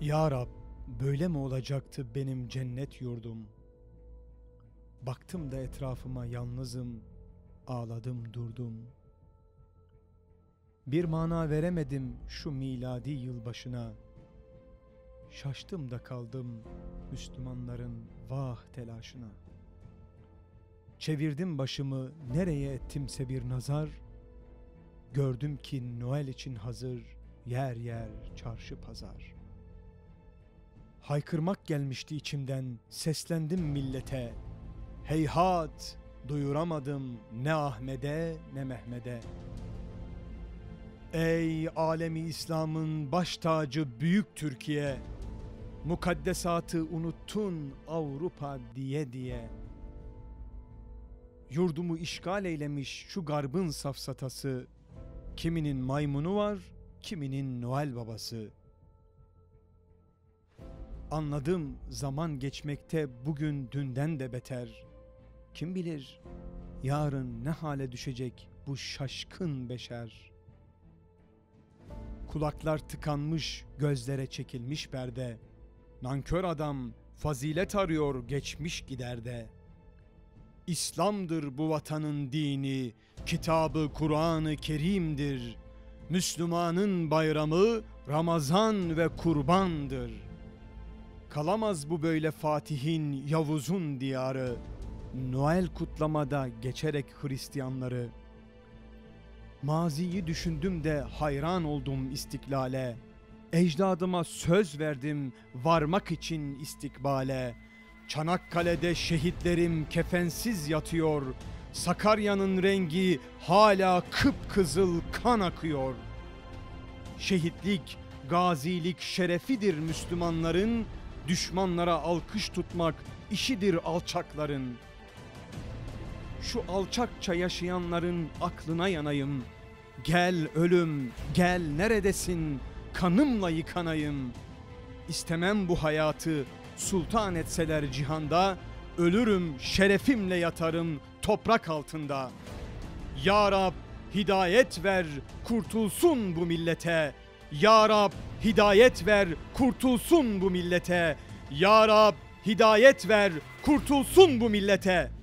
Ya Rab, böyle mi olacaktı benim cennet yurdum? Baktım da etrafıma yalnızım, ağladım durdum. Bir mana veremedim şu miladi yılbaşına. Şaştım da kaldım Müslümanların vah telaşına. Çevirdim başımı nereye ettimse bir nazar. Gördüm ki Noel için hazır yer yer çarşı pazar. Haykırmak gelmişti içimden, seslendim millete. Heyhat, duyuramadım ne Ahmet'e ne Mehmet'e. Ey alemi İslam'ın baş tacı büyük Türkiye, mukaddesatı unuttun Avrupa diye diye. Yurdumu işgal eylemiş şu garbın safsatası, kiminin maymunu var, kiminin Noel babası.'' Anladım zaman geçmekte bugün dünden de beter. Kim bilir yarın ne hale düşecek bu şaşkın beşer. Kulaklar tıkanmış, gözlere çekilmiş perde. Nankör adam fazilet arıyor geçmiş giderde. İslam'dır bu vatanın dini, kitabı Kur'an-ı Kerim'dir. Müslümanın bayramı Ramazan ve kurbandır.'' Kalamaz bu böyle Fatih'in, Yavuz'un diyarı. Noel kutlamada geçerek Hristiyanları. Maziyi düşündüm de hayran oldum istiklale. Ecdadıma söz verdim varmak için istikbale. Çanakkale'de şehitlerim kefensiz yatıyor. Sakarya'nın rengi hala kıpkızıl kan akıyor. Şehitlik, gazilik şerefidir Müslümanların Düşmanlara alkış tutmak işidir alçakların. Şu alçakça yaşayanların aklına yanayım. Gel ölüm, gel neredesin? Kanımla yıkanayım. İstemem bu hayatı sultan etseler cihanda. Ölürüm şerefimle yatarım toprak altında. Ya Rab hidayet ver kurtulsun bu millete. Ya Rab hidayet ver, kurtulsun bu millete. Ya Rab hidayet ver, kurtulsun bu millete.